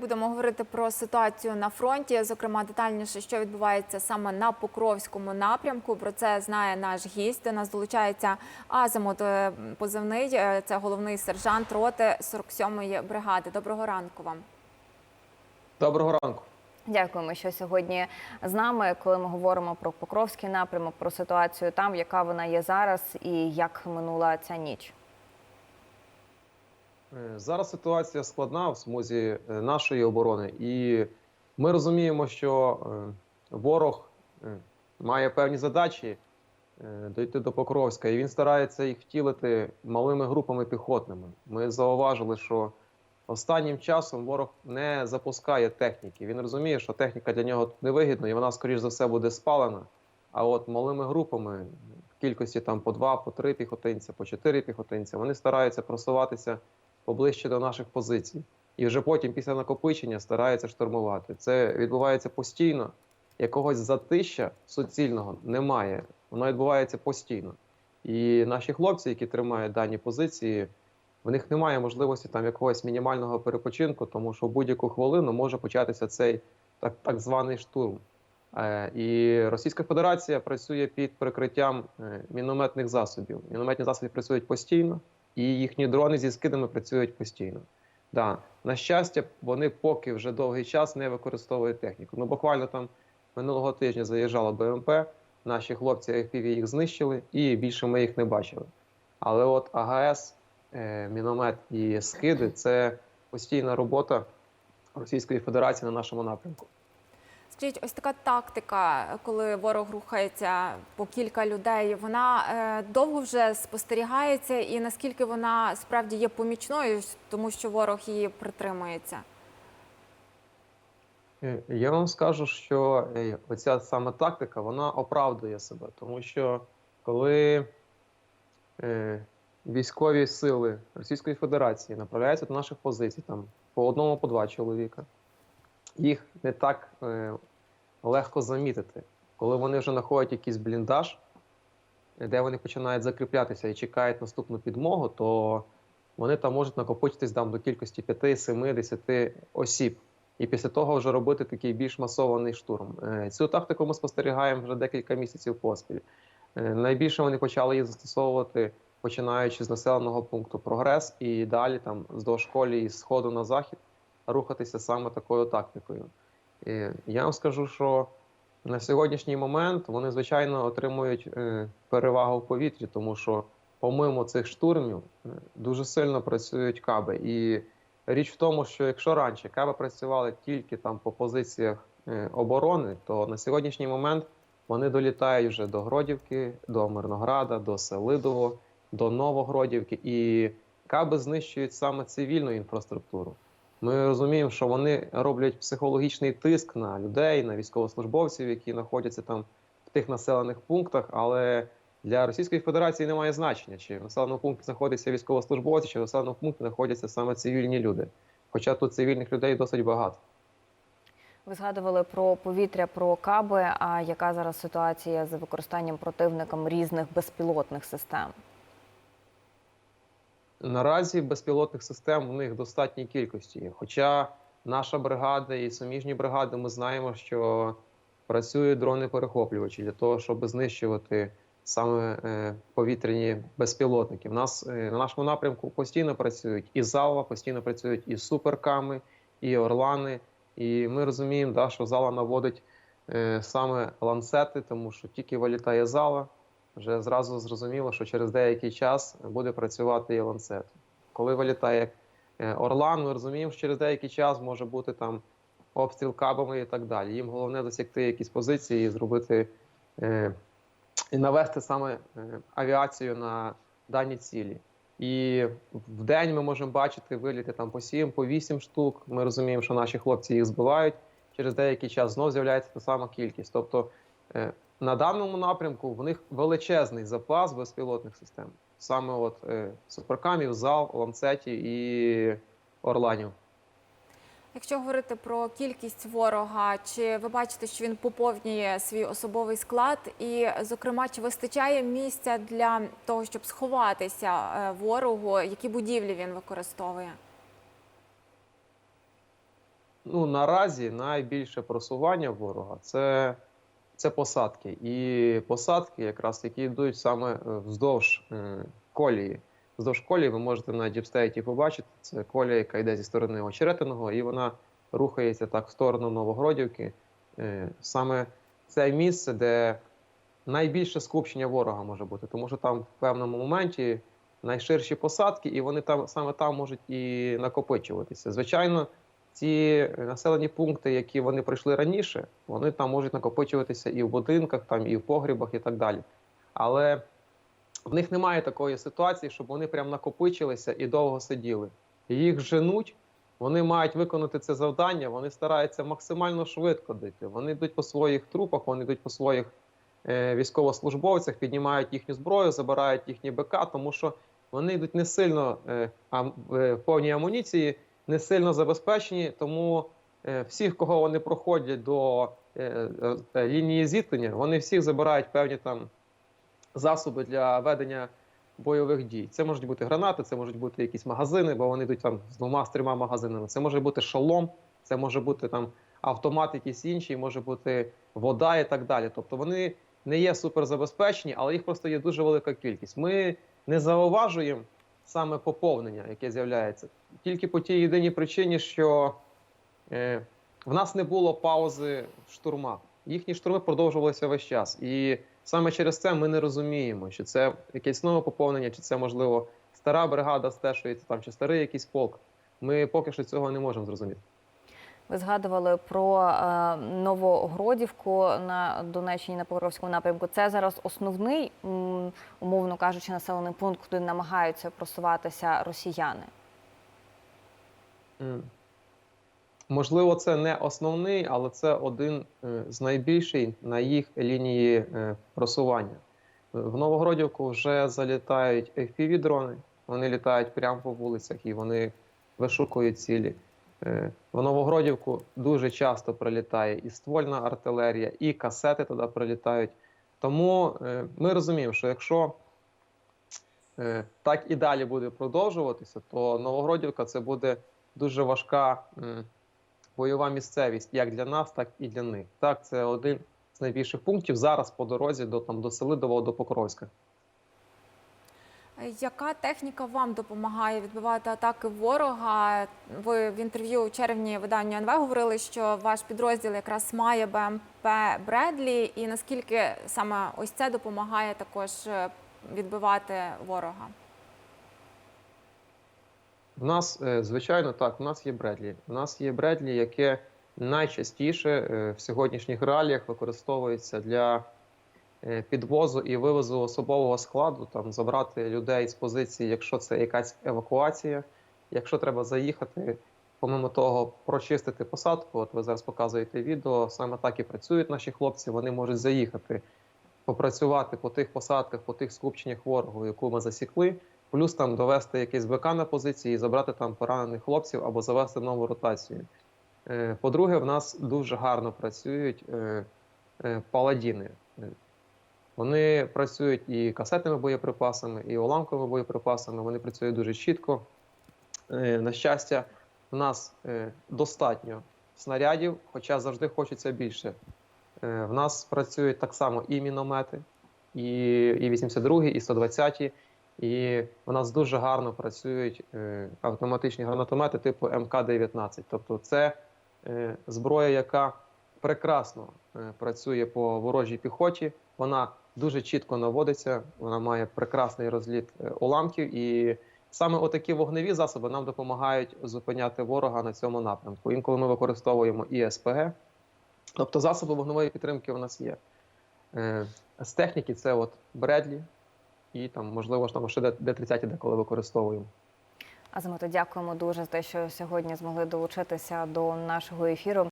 Будемо говорити про ситуацію на фронті, зокрема детальніше, що відбувається саме на Покровському напрямку. Про це знає наш гість. До нас долучається Азимут е, позивний. е, Це головний сержант роти 47-ї бригади. Доброго ранку вам. Доброго ранку. Дякуємо, що сьогодні з нами, коли ми говоримо про Покровський напрямок, про ситуацію там, яка вона є зараз, і як минула ця ніч. Е, Зараз ситуація складна в смузі е, нашої оборони, і ми розуміємо, що е, ворог має певні задачі дойти до Покровська, і він старається їх втілити малими групами піхотними. Ми зауважили, що останнім часом ворог не запускає техніки. Він розуміє, що техніка для нього невигідна, і вона, скоріш за все, буде спалена. А от малими групами в кількості там по два, по три піхотинця, по чотири піхотинця, вони стараються просуватися поближче до наших позицій. І вже потім, після накопичення, стараються штурмувати. Це відбувається постійно. Якогось затища суцільного немає. Воно відбувається постійно. І наші хлопці, які тримають дані позиції, в них немає можливості там якогось мінімального перепочинку, тому що в будь-яку хвилину може початися цей так, так званий штурм. Е, І Російська Федерація працює під прикриттям е, мінометних засобів. Мінометні засоби працюють постійно, і їхні дрони зі скидами працюють постійно. Да. На щастя, вони поки вже довгий час не використовують техніку. Ну, буквально там минулого тижня заїжджала БМП, наші хлопці FPV їх знищили, і більше ми їх не бачили. Але от АГС, е, міномет і скиди це постійна робота Російської Федерації на нашому напрямку. Скажіть, ось така тактика, коли ворог рухається по кілька людей, вона е, довго вже спостерігається, і наскільки вона справді є помічною, тому що ворог її притримується. Е, Я вам скажу, що е, оця саме тактика вона оправдує себе, тому що коли військові сили Російської Федерації направляються до наших позицій, там по одному, по два чоловіка, їх не так е, легко замітити. Коли вони вже знаходять якийсь бліндаж, де вони починають закріплятися і чекають наступну підмогу, то вони там можуть накопичитись там до кількості 5, 7, 10 осіб. І після того вже робити такий більш масований штурм. Е, Цю тактику ми спостерігаємо вже декілька місяців поспіль. Е, Найбільше вони почали її застосовувати, починаючи з населеного пункту Прогрес і далі там здовж колії з сходу на захід рухатися саме такою тактикою. І я вам скажу, що на сьогоднішній момент вони, звичайно, отримують е, перевагу в повітрі, тому що помимо цих штурмів е, дуже сильно працюють каби. І Річ в тому, що якщо раніше каби працювали тільки там по позиціях е, оборони, то на сьогоднішній момент вони долітають вже до Гродівки, до Мирнограда, до Селидово, до Новогродівки, і каби знищують саме цивільну інфраструктуру. Ми розуміємо, що вони роблять психологічний тиск на людей, на військовослужбовців, які знаходяться там в тих населених пунктах, але для Російської Федерації немає значення, чи в населеному пункті знаходяться військовослужбовці, чи в населеному пункті знаходяться саме цивільні люди. Хоча тут цивільних людей досить багато. Ви згадували про повітря, про каби. А яка зараз ситуація з використанням противником різних безпілотних систем? Наразі безпілотних систем у них достатній кількості. Хоча наша бригада і суміжні бригади, ми знаємо, що працюють дрони-перехоплювачі для того, щоб знищувати саме е, повітряні безпілотники. У нас е, на нашому напрямку постійно працюють і зала, постійно працюють і суперками, і орлани. І ми розуміємо, да, що зала наводить е, саме ланцети, тому що тільки вилітає зала, вже зразу зрозуміло, що через деякий час буде працювати і ланцет. Коли вилітає е, орлан, ми розуміємо, що через деякий час може бути там обстріл кабами і так далі. Їм головне досягти якісь позиції і зробити е, і навести саме е, авіацію на дані цілі. І в день ми можемо бачити виліти там по 7, по 8 штук. Ми розуміємо, що наші хлопці їх збивають. Через деякий час знов з'являється та сама кількість. Тобто е, на даному напрямку в них величезний запас безпілотних систем. Саме от е, суперкамів, зал, ланцеті і орланів. Якщо говорити про кількість ворога, чи ви бачите, що він поповнює свій особовий склад, і, зокрема, чи вистачає місця для того, щоб сховатися е, ворогу, які будівлі він використовує? ну, наразі найбільше просування ворога це, це посадки. І посадки, якраз які йдуть саме е, вздовж е, колії. Вздовж колії ви можете на діпстейті побачити. Це колія, яка йде зі сторони Очеретиного, і вона рухається так в сторону Новогродівки. Е, Саме це місце, де найбільше скупчення ворога може бути, тому що там в певному моменті найширші посадки, і вони там саме там можуть і накопичуватися. Звичайно, ці населені пункти, які вони пройшли раніше, вони там можуть накопичуватися і в будинках, там, і в погрібах, і так далі. Але в них немає такої ситуації, щоб вони прям накопичилися і довго сиділи. Їх женуть, вони мають виконати це завдання, вони стараються максимально швидко дити. Вони йдуть по своїх трупах, вони йдуть по своїх е, військовослужбовцях, піднімають їхню зброю, забирають їхні БК, тому що вони йдуть не сильно е, ам- е, в повній амуніції, не сильно забезпечені, тому е, всіх, кого вони проходять до е, е, лінії зіткнення, вони всіх забирають певні там засоби для ведення бойових дій. Це можуть бути гранати, це можуть бути якісь магазини, бо вони йдуть там з двома з трьома магазинами. Це може бути шолом, це може бути там автомат, якийсь інший, може бути вода і так далі. Тобто вони не є суперзабезпечені, але їх просто є дуже велика кількість. Ми не зауважуємо саме поповнення, яке з'являється, тільки по тій єдиній причині, що е, в нас не було паузи в штурмах. Їхні штурми продовжувалися весь час. І саме через це ми не розуміємо, чи це якесь нове поповнення, чи це можливо стара бригада стешується там, чи старий якийсь полк. Ми поки що цього не можемо зрозуміти. Ви згадували про е, Новогродівку на Донеччині на Покровському напрямку. Це зараз основний, умовно кажучи, населений пункт, куди намагаються просуватися росіяни. Можливо, це не основний, але це один е, з найбільших на їх лінії е, просування. В Новогродівку вже залітають FPV-дрони, вони літають прямо по вулицях і вони вишукують цілі. Е, В Новогродівку дуже часто прилітає і ствольна артилерія, і касети туди прилітають. Тому е, ми розуміємо, що якщо е, так і далі буде продовжуватися, то Новогродівка це буде дуже важка бойова місцевість як для нас, так і для них. Так, це один з найбільших пунктів зараз по дорозі до там до Селидового, до Покровська. Яка техніка вам допомагає відбивати атаки ворога? Ви в інтерв'ю у червні видання НВ говорили, що ваш підрозділ якраз має БМП Бредлі, і наскільки саме ось це допомагає також е, відбивати ворога? В нас, е, звичайно, так, в нас є Бредлі. У нас є Бредлі, яке найчастіше е, в сьогоднішніх реаліях використовується для підвозу і вивозу особового складу, там забрати людей з позиції, якщо це якась евакуація, якщо треба заїхати, помимо того, прочистити посадку. От ви зараз показуєте відео, саме так і працюють наші хлопці. Вони можуть заїхати, попрацювати по тих посадках, по тих скупченнях ворогу, яку ми засікли. Плюс там довести якийсь БК на позиції і забрати там поранених хлопців або завести нову ротацію. Е, По-друге, в нас дуже гарно працюють е, е, паладіни. Вони працюють і касетними боєприпасами, і уламковими боєприпасами. Вони працюють дуже чітко. Е, На щастя, в нас е, достатньо снарядів, хоча завжди хочеться більше. Е, В нас працюють так само і міномети, і, і 82, і 120. І у нас дуже гарно працюють автоматичні гранатомети типу МК-19. Тобто це зброя, яка прекрасно працює по ворожій піхоті. Вона дуже чітко наводиться, вона має прекрасний розліт е, уламків. І саме отакі вогневі засоби нам допомагають зупиняти ворога на цьому напрямку. Інколи ми використовуємо і СПГ, тобто засоби вогневої підтримки у нас є. Е, З техніки це от Бредлі, і там, можливо, там ще Д-30 деколи використовуємо. Азимуто, дякуємо дуже за те, що сьогодні змогли долучитися до нашого ефіру.